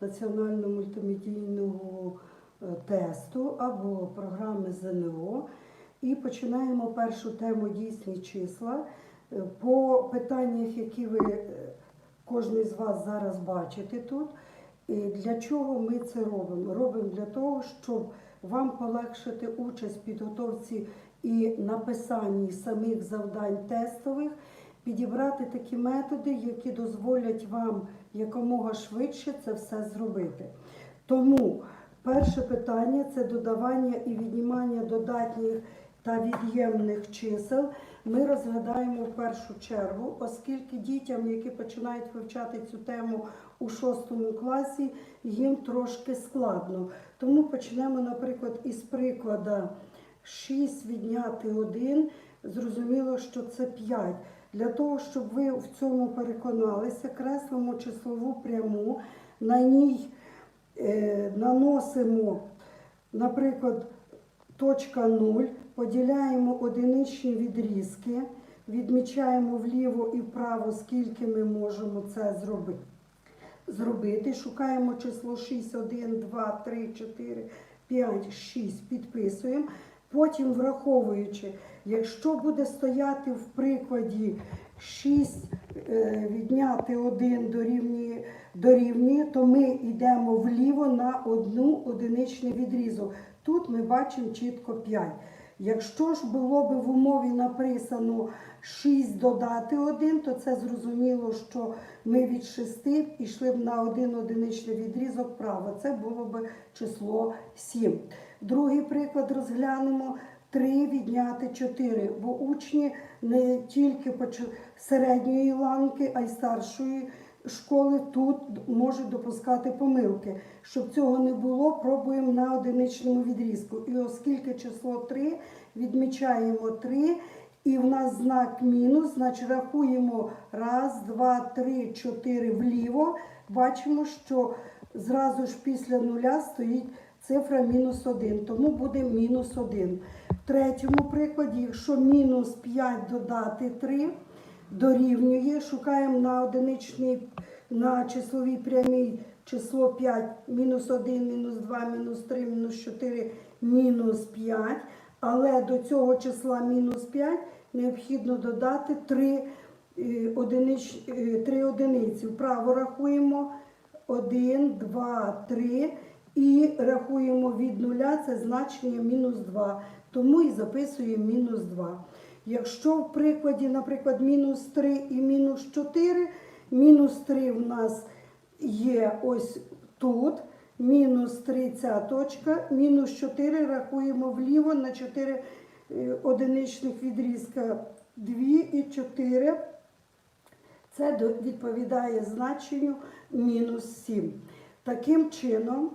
національно-мультимедійного е, тесту або програми ЗНО. І починаємо першу тему дійсні числа. Е, По питаннях, які ви е, кожен з вас зараз бачите тут. Для чого ми це робимо? Робимо для того, щоб вам полегшити участь в підготовці і написанні самих завдань тестових, підібрати такі методи, які дозволять вам якомога швидше це все зробити. Тому перше питання це додавання і віднімання додатніх та від'ємних чисел. Ми розглядаємо в першу чергу, оскільки дітям, які починають вивчати цю тему у шостому класі, їм трошки складно. Тому почнемо, наприклад, із прикладу 6 відняти 1. Зрозуміло, що це 5. Для того, щоб ви в цьому переконалися, креслимо числову пряму, на ній е, наносимо, наприклад, точка 0, поділяємо одиничні відрізки, відмічаємо вліво і вправо, скільки ми можемо це зробити. Зробити. Шукаємо число 6, 1, 2, 3, 4, 5, 6, підписуємо. Потім враховуючи, якщо буде стояти в прикладі 6 е, відняти 1 дорівнює, дорівнює, то ми йдемо вліво на одну одиничний відрізок. Тут ми бачимо чітко 5. Якщо ж було б в умові написано 6 додати 1, то це зрозуміло, що ми від 6 йшли б на один одиничний відрізок вправо. Це було б число 7. Другий приклад розглянемо. 3 відняти 4, бо учні не тільки середньої ланки, а й старшої школи тут можуть допускати помилки. Щоб цього не було, пробуємо на одиничному відрізку. І оскільки число 3, відмічаємо 3, і в нас знак мінус, значить рахуємо раз, два, три, чотири вліво. Бачимо, що зразу ж після нуля стоїть цифра мінус 1, тому буде мінус 1. В третьому прикладі, якщо мінус 5 додати 3, дорівнює, шукаємо на одиничній, на числовій прямій число 5, мінус 1, мінус 2, мінус 3, мінус 4, мінус 5. Але до цього числа мінус 5 необхідно додати 3, е, одинич, е, 3 одиниці. Вправо рахуємо 1, 2, 3 і рахуємо від нуля, це значення мінус 2. Тому і записуємо мінус 2. Якщо в прикладі, наприклад, мінус 3 і мінус 4, мінус 3 в нас є ось тут, мінус 3 ця точка, мінус 4 рахуємо вліво на 4 е, одиничних відрізка 2 і 4. Це відповідає значенню мінус 7. Таким чином,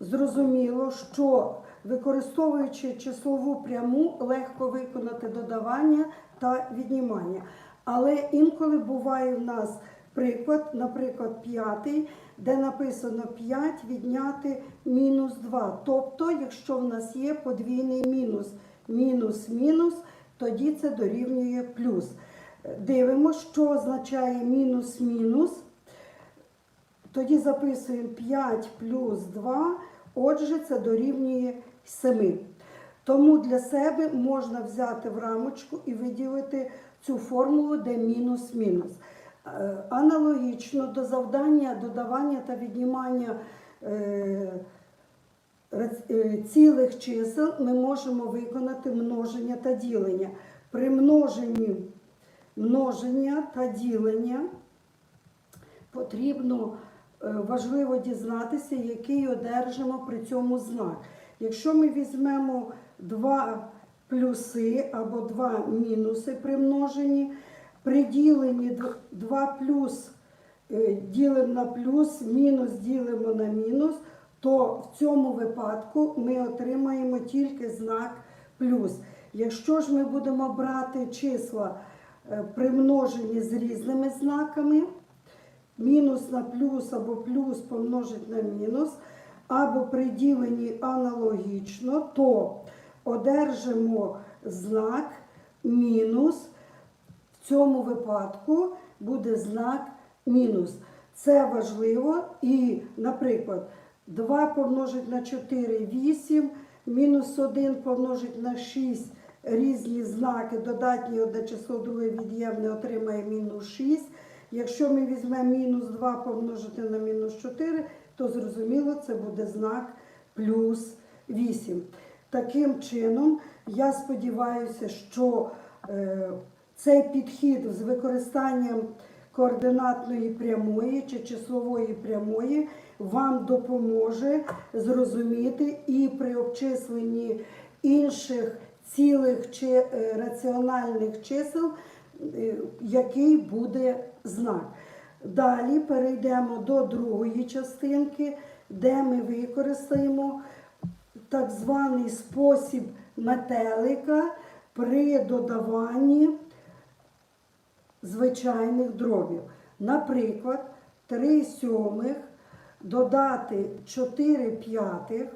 зрозуміло, що використовуючи числову пряму, легко виконати додавання та віднімання. Але інколи буває в нас приклад, наприклад, п'ятий, де написано 5 відняти мінус 2. Тобто, якщо в нас є подвійний мінус, мінус, мінус, тоді це дорівнює плюс. Дивимося, що означає мінус-мінус. Тоді записуємо 5 плюс 2, отже, це дорівнює 7. Тому для себе можна взяти в рамочку і виділити цю формулу, де мінус-мінус. Е, Аналогічно до завдання додавання та віднімання е, е, цілих чисел ми можемо виконати множення та ділення. При множенні множення та ділення потрібно важливо дізнатися, який одержимо при цьому знак. Якщо ми візьмемо два плюси або два мінуси при множенні, при діленні 2 плюс е, ділимо на плюс, мінус ділимо на мінус, то в цьому випадку ми отримаємо тільки знак плюс. Якщо ж ми будемо брати числа е, при множенні з різними знаками, мінус на плюс або плюс помножить на мінус, або при діленні аналогічно, то одержимо знак мінус. В цьому випадку буде знак мінус. Це важливо. І, наприклад, 2 помножить на 4 8, мінус 1 помножить на 6 різні знаки, додатні одне число, друге від'ємне отримає мінус 6. Якщо ми візьмемо мінус 2 помножити на мінус 4, то зрозуміло, це буде знак плюс 8. Таким чином, я сподіваюся, що е, цей підхід з використанням координатної прямої чи числової прямої вам допоможе зрозуміти і при обчисленні інших цілих чи е, раціональних чисел, який буде знак. Далі перейдемо до другої частинки, де ми використаємо так званий спосіб метелика при додаванні звичайних дробів. Наприклад, 3 сьомих додати 4 п'ятих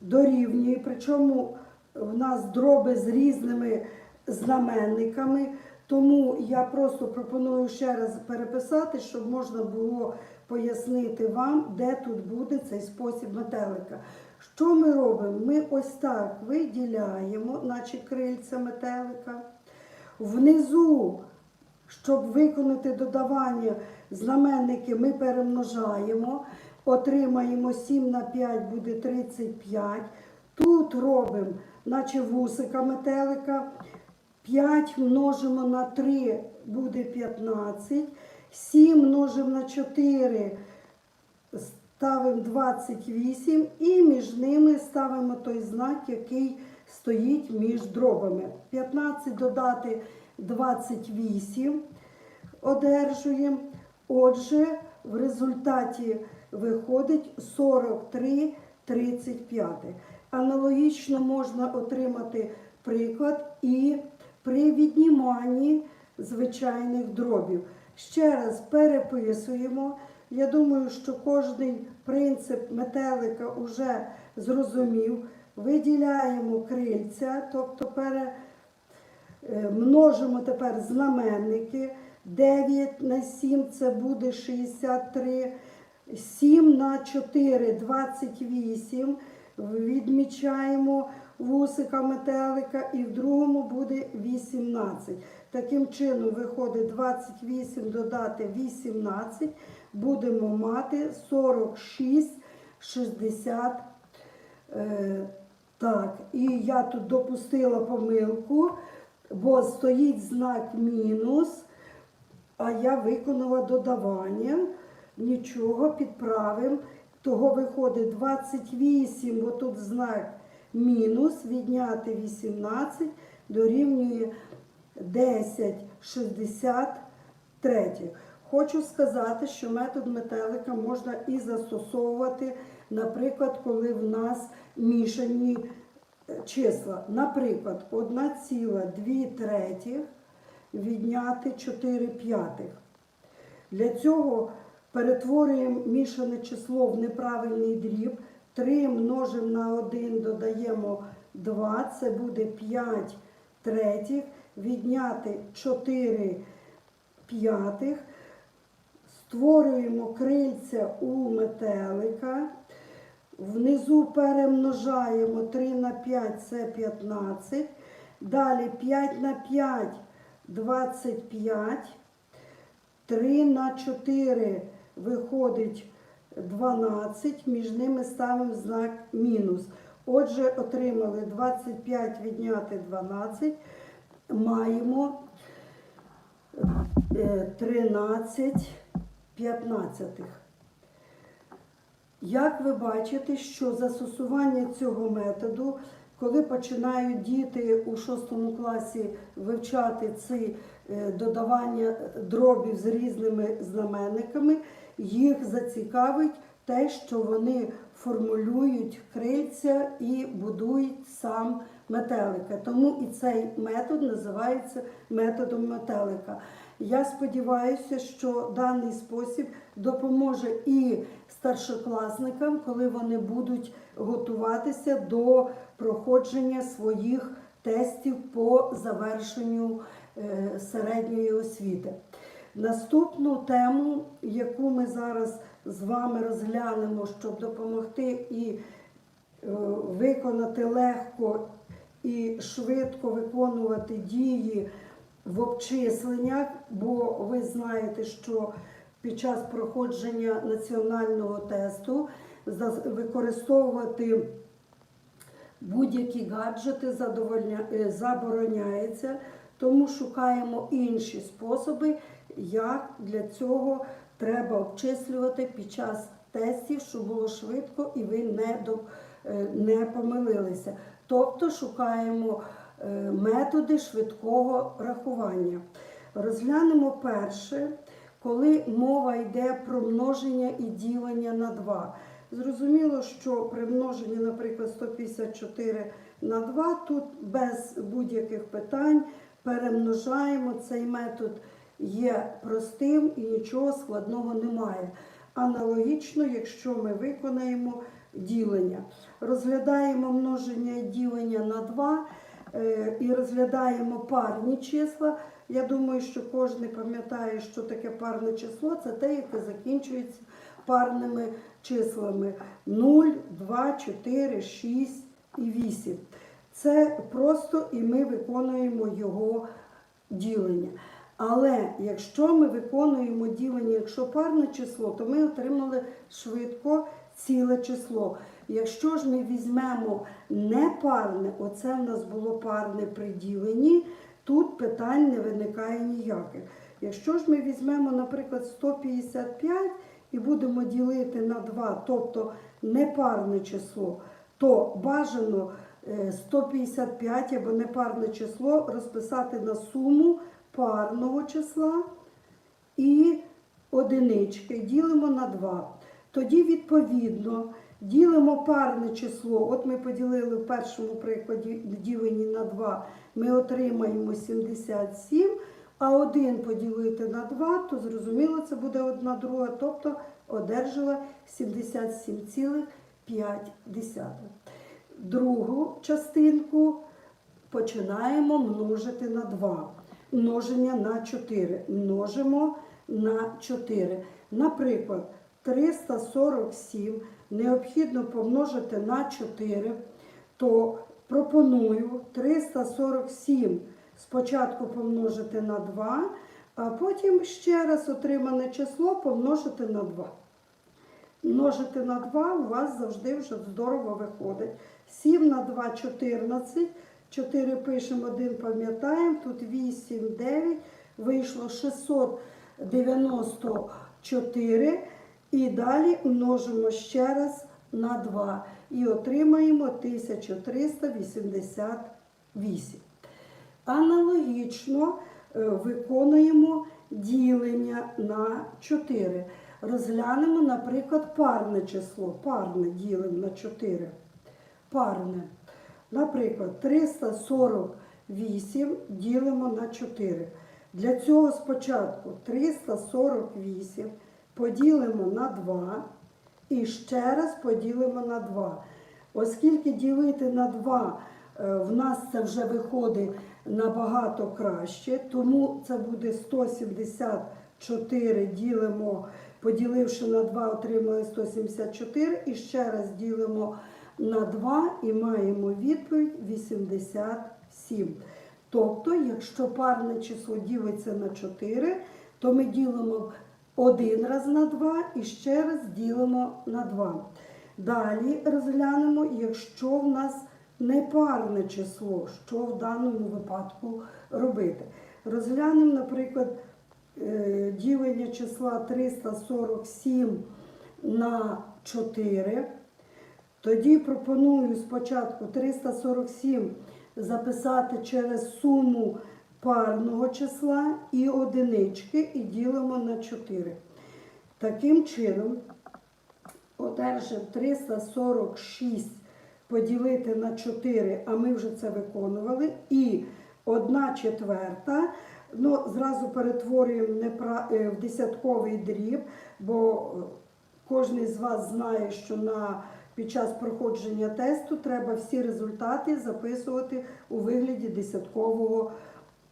дорівнює, причому в нас дроби з різними знаменниками, тому я просто пропоную ще раз переписати, щоб можна було пояснити вам, де тут буде цей спосіб метелика. Що ми робимо? Ми ось так виділяємо, наче крильця метелика. Внизу, щоб виконати додавання знаменники, ми перемножаємо, отримаємо 7 на 5 буде 35. Тут робимо, наче вусика метелика. 5 множимо на 3 буде 15. 7 множимо на 4 ставимо 28 і між ними ставимо той знак, який стоїть між дробами. 15 додати 28 одержуємо. Отже, в результаті виходить 43 35. Аналогічно можна отримати приклад і при відніманні звичайних дробів. Ще раз переписуємо. Я думаю, що кожний принцип метелика вже зрозумів. Виділяємо крильця, тобто пере, е, множимо тепер знаменники. 9 на 7 це буде 63. 7 на 4 28. Відмічаємо вусика метелика і в другому буде 18. Таким чином виходить 28 додати 18. Будемо мати 46, 60. Е, так, і я тут допустила помилку, бо стоїть знак мінус, а я виконала додавання. Нічого, підправимо. Того виходить 28, бо тут знак мінус, відняти 18, дорівнює 10, 63. Хочу сказати, що метод метелика можна і застосовувати, наприклад, коли в нас мішані е, числа. Наприклад, 1,2 третіх відняти 4 п'ятих. Для цього перетворюємо мішане число в неправильний дріб. 3 множимо на 1, додаємо 2, це буде 5 третіх, відняти 4 п'ятих. Створюємо крильця у метелика. Внизу перемножаємо 3 на 5 це 15. Далі 5 на 5 25. 3 на 4 виходить 12, між ними ставимо знак мінус. Отже, отримали 25 відняти 12, маємо е, 13 п'ятнадцятих. Як ви бачите, що застосування цього методу, коли починають діти у 6 класі вивчати ці е, додавання дробів з різними знаменниками, їх зацікавить те, що вони формулюють крильця і будують сам метелика. Тому і цей метод називається методом метелика. Я сподіваюся, що даний спосіб допоможе і старшокласникам, коли вони будуть готуватися до проходження своїх тестів по завершенню е, середньої освіти. Наступну тему, яку ми зараз з вами розглянемо, щоб допомогти і е, виконати легко і швидко виконувати дії в обчисленнях, бо ви знаєте, що під час проходження національного тесту використовувати будь-які гаджети е, забороняється, тому шукаємо інші способи, як для цього треба обчислювати під час тестів, щоб було швидко і ви не, до... е, не помилилися. Тобто шукаємо е, методи швидкого рахування. Розглянемо перше, коли мова йде про множення і ділення на 2. Зрозуміло, що при множенні, наприклад, 154 на 2, тут без будь-яких питань перемножаємо. Цей метод є простим і нічого складного немає. Аналогічно, якщо ми виконаємо ділення. Розглядаємо множення і ділення на 2 е, і розглядаємо парні числа. Я думаю, що кожен пам'ятає, що таке парне число. Це те, яке закінчується парними числами 0, 2, 4, 6 і 8. Це просто і ми виконуємо його ділення. Але якщо ми виконуємо ділення, якщо парне число, то ми отримали швидко ціле число. Якщо ж ми візьмемо непарне, оце в нас було парне при діленні, тут питань не виникає ніяких. Якщо ж ми візьмемо, наприклад, 155 і будемо ділити на 2, тобто непарне число, то бажано е, 155 або непарне число розписати на суму парного числа і одинички ділимо на 2. Тоді, відповідно, ділимо парне число. От ми поділили в першому прикладі діленні на 2, ми отримаємо 77, а 1 поділити на 2, то зрозуміло, це буде 1 друга, тобто одержала 77,5. Другу частинку починаємо множити на 2. Множення на 4. Множимо на 4. Наприклад, 347 необхідно помножити на 4, то пропоную 347 спочатку помножити на 2, а потім ще раз отримане число помножити на 2. Множити на 2 у вас завжди вже здорово виходить. 7 на 2 – 14. 4 пишемо, 1 пам'ятаємо. Тут 8, 9. Вийшло 694. І далі множимо ще раз на 2. І отримаємо 1388. Аналогічно е, виконуємо ділення на 4. Розглянемо, наприклад, парне число. Парне ділимо на 4. Парне. Наприклад, 348 ділимо на 4. Для цього спочатку 348 поділимо на 2 і ще раз поділимо на 2. Оскільки ділити на 2 е, в нас це вже виходить набагато краще, тому це буде 174 ділимо, поділивши на 2, отримали 174 і ще раз ділимо на 2 і маємо відповідь 87. Тобто, якщо парне число ділиться на 4, то ми ділимо один раз на 2 і ще раз ділимо на 2. Далі розглянемо, якщо в нас непарне число, що в даному випадку робити. Розглянемо, наприклад, е, ділення числа 347 на 4. Тоді пропоную спочатку 347 записати через суму парного числа і одинички і ділимо на 4. Таким чином, одержимо 346 поділити на 4, а ми вже це виконували, і 1 четверта. Ну, зразу перетворюємо е, в десятковий дріб, бо кожен з вас знає, що на під час проходження тесту треба всі результати записувати у вигляді десяткового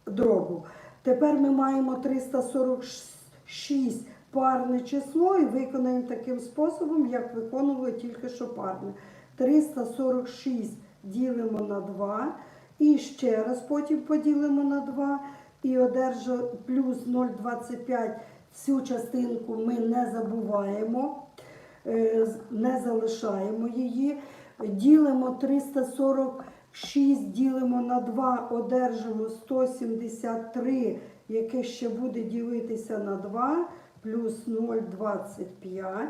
дробу. Тепер ми маємо 346 парне число і виконаємо таким способом, як виконували тільки що парне. 346 ділимо на 2 і ще раз потім поділимо на 2 і одержимо плюс 0,25. Цю частинку ми не забуваємо, не залишаємо її. Ділимо 346, ділимо на 2, одержимо 173, яке ще буде ділитися на 2, плюс 0,25.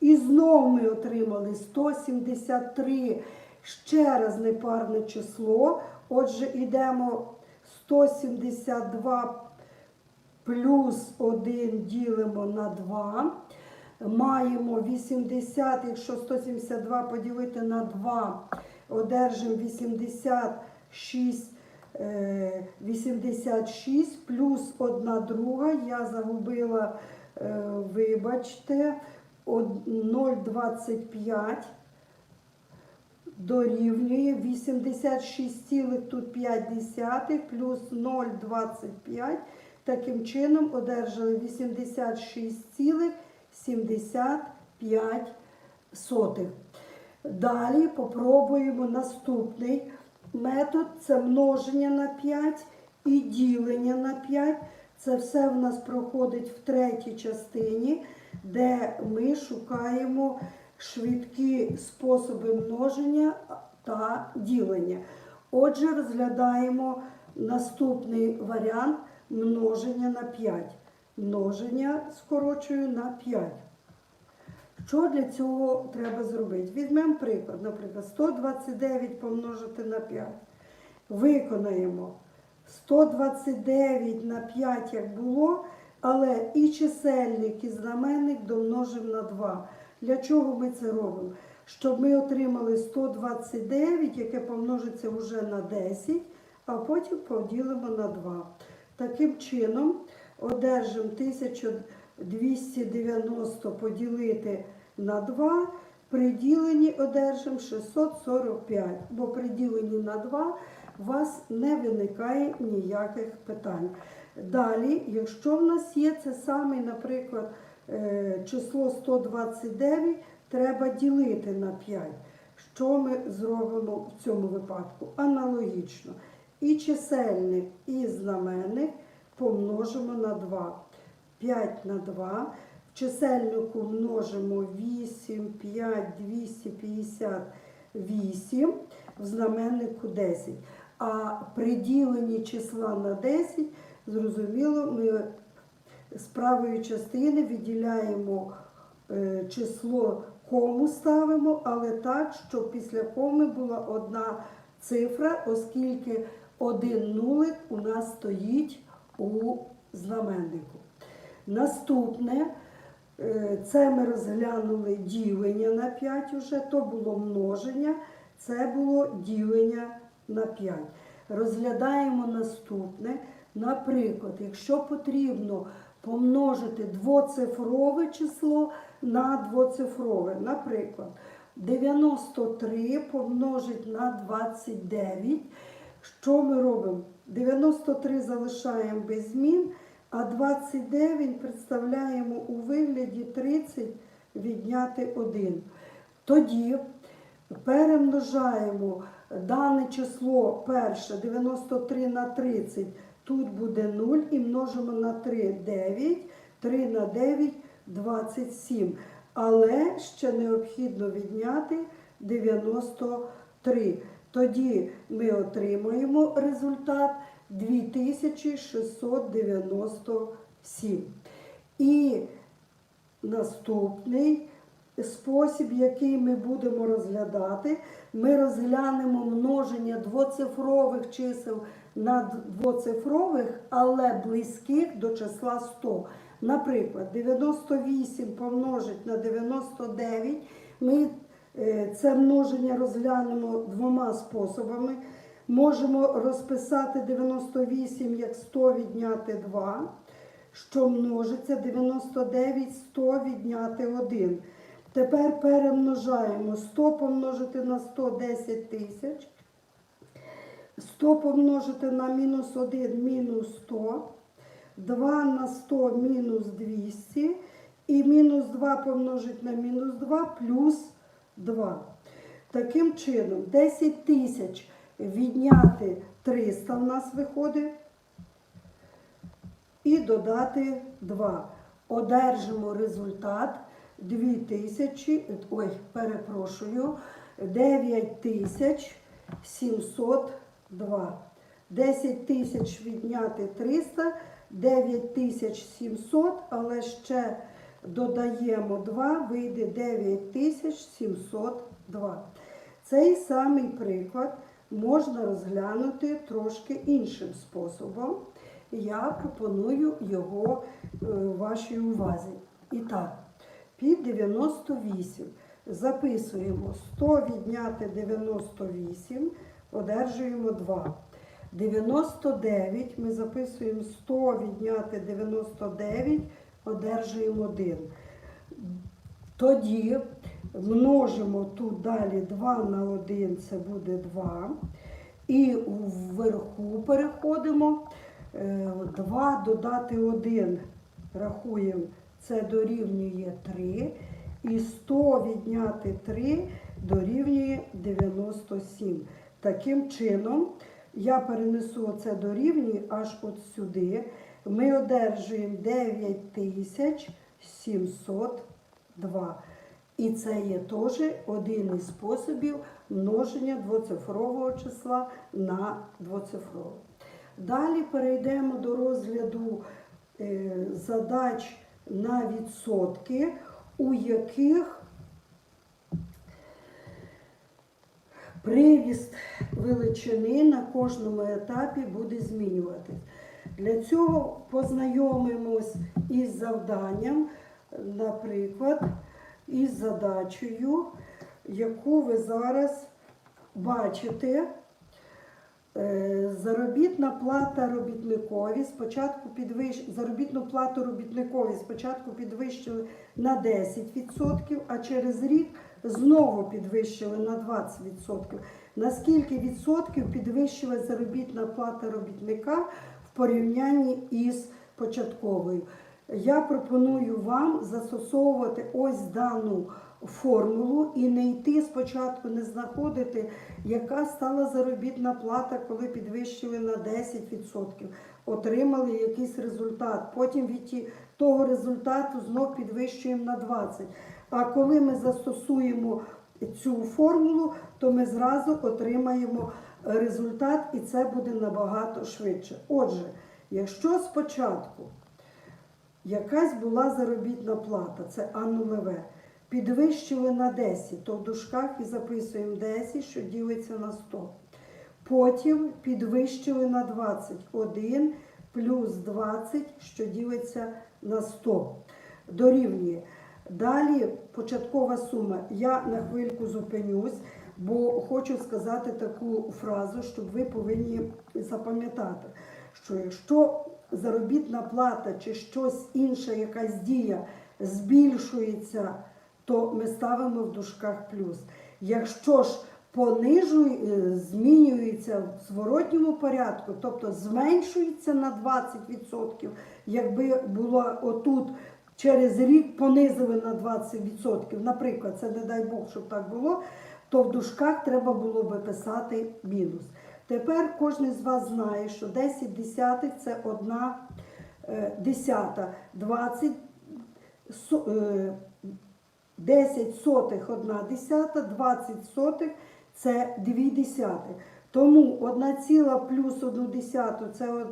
І знову ми отримали 173, ще раз непарне число. Отже, йдемо 172 плюс 1 ділимо на 2. Маємо 80, якщо 172 поділити на 2, одержимо 86, е, 86 плюс 1 друга. Я загубила, е, вибачте, 0,25 дорівнює 86, тут 5 десятих плюс 0,25. Таким чином одержали 86,75 сотих. Далі попробуємо наступний метод це множення на 5 і ділення на 5. Це все в нас проходить в третій частині, де ми шукаємо швидкі способи множення та ділення. Отже, розглядаємо наступний варіант множення на 5. Множення скорочую на 5. Що для цього треба зробити? Візьмемо приклад, наприклад, 129 помножити на 5. Виконаємо 129 на 5, як було, але і чисельник, і знаменник домножимо на 2. Для чого ми це робимо? Щоб ми отримали 129, яке помножиться вже на 10, а потім поділимо на 2. Таким чином, одержимо 1290 поділити на 2, при діленні одержимо 645, бо при діленні на 2 у вас не виникає ніяких питань. Далі, якщо в нас є це саме, наприклад, е, число 129, треба ділити на 5. Що ми зробимо в цьому випадку? Аналогічно. І чисельник, і знаменник помножимо на 2. 5 на 2. В чисельнику множимо 8, 5, 258, в знаменнику 10. А при діленні числа на 10, зрозуміло, ми з правої частини відділяємо е, число кому ставимо, але так, щоб після коми була одна цифра, оскільки один нулик у нас стоїть у знаменнику. Наступне, е, це ми розглянули ділення на 5 уже, то було множення, це було ділення на 5. Розглядаємо наступне. Наприклад, якщо потрібно помножити двоцифрове число на двоцифрове, наприклад, 93 помножить на 29. Що ми робимо? 93 залишаємо без змін, а 29 представляємо у вигляді 30 відняти 1. Тоді перемножаємо дане число перше 93 на 30, тут буде 0 і множимо на 3 9, 3 на 9 27. Але ще необхідно відняти 93. Тоді ми отримаємо результат 2697. І наступний спосіб, який ми будемо розглядати, ми розглянемо множення двоцифрових чисел на двоцифрових, але близьких до числа 100. Наприклад, 98 помножить на 99. Ми це множення розглянемо двома способами. Можемо розписати 98 як 100 відняти 2, що множиться 99 100 відняти 1. Тепер перемножаємо 100 помножити на 100 10 тисяч. 100 помножити на мінус 1 мінус 100. 2 на 100 мінус 200 і мінус 2 помножить на мінус 2 плюс 2. Таким чином, 10 тисяч відняти 300 в нас виходить і додати 2. Одержимо результат 2000, ой, перепрошую, 9702. 10 тисяч відняти 300, 9700, але ще додаємо 2, вийде 9702. Цей самий приклад можна розглянути трошки іншим способом. Я пропоную його е, вашій увазі. І так, під 98 записуємо 100 відняти 98, одержуємо 2. 99 ми записуємо 100 відняти 99, одержуємо 1. Тоді множимо тут далі 2 на 1, це буде 2. І вверху переходимо. 2 додати 1, рахуємо, це дорівнює 3. І 100 відняти 3 дорівнює 97. Таким чином, я перенесу це дорівнює аж от сюди. Ми одержуємо 9702. І це є теж один із способів множення двоцифрового числа на двоцифрове. Далі перейдемо до розгляду е, задач на відсотки, у яких Привіст величини на кожному етапі буде змінюватись. Для цього познайомимось із завданням, наприклад, із задачею, яку ви зараз бачите. Е, Заробітна плата робітникові спочатку підвищ... заробітну плату робітникові спочатку підвищили на 10%, а через рік знову підвищили на 20%. На скільки відсотків підвищилась заробітна плата робітника порівнянні із початковою? Я пропоную вам застосовувати ось дану формулу і не йти спочатку, не знаходити, яка стала заробітна плата, коли підвищили на 10%, отримали якийсь результат. Потім від того результату знов підвищуємо на 20%. А коли ми застосуємо цю формулу, то ми зразу отримаємо результат, і це буде набагато швидше. Отже, якщо спочатку якась була заробітна плата, це А нулеве, підвищили на 10, то в дужках і записуємо 10, що ділиться на 100. Потім підвищили на 21 плюс 20, що ділиться на 100. Дорівнює. Далі початкова сума. Я на хвильку зупинюсь, бо хочу сказати таку фразу, щоб ви повинні запам'ятати, що якщо заробітна плата чи щось інше, якась дія збільшується, то ми ставимо в дужках плюс. Якщо ж понижує, е, змінюється в зворотньому порядку, тобто зменшується на 20%, якби було отут через рік понизили на 20%, наприклад, це не дай Бог, щоб так було, то в дужках треба було би писати мінус. Тепер кожен з вас знає, що 10 десятих це 1 е, десята, 20, 10 е, сотих 1 десята, 20 сотих це 2 десяти. Тому 1 ціла плюс 1 десяту це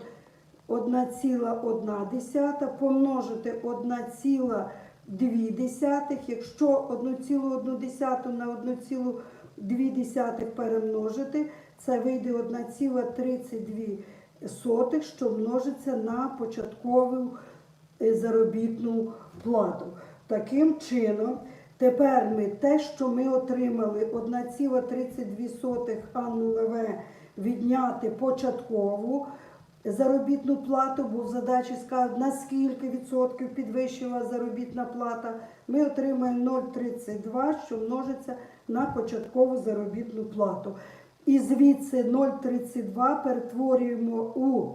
1 ціла 1 десята, помножити 1 ціла 2 десятих, якщо 1,1 на 1,1 2,2 перемножити, це вийде 1,32, що множиться на початкову е, заробітну плату. Таким чином, тепер ми те, що ми отримали 1,32 Анну Леве відняти початкову заробітну плату, бо в задачі сказано, на скільки відсотків підвищила заробітна плата, ми отримаємо 0,32, що множиться на початкову заробітну плату. І звідси 0,32 перетворюємо у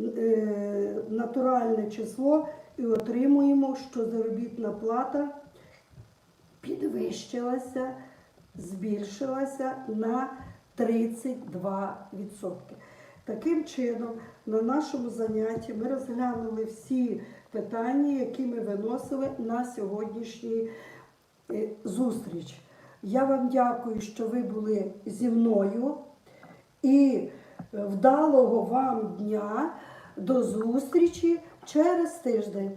е, натуральне число і отримуємо, що заробітна плата підвищилася, збільшилася на 32%. Таким чином, на нашому занятті ми розглянули всі питання, які ми виносили на сьогоднішній е, зустріч. Я вам дякую, що ви були зі мною і вдалого вам дня до зустрічі через тиждень.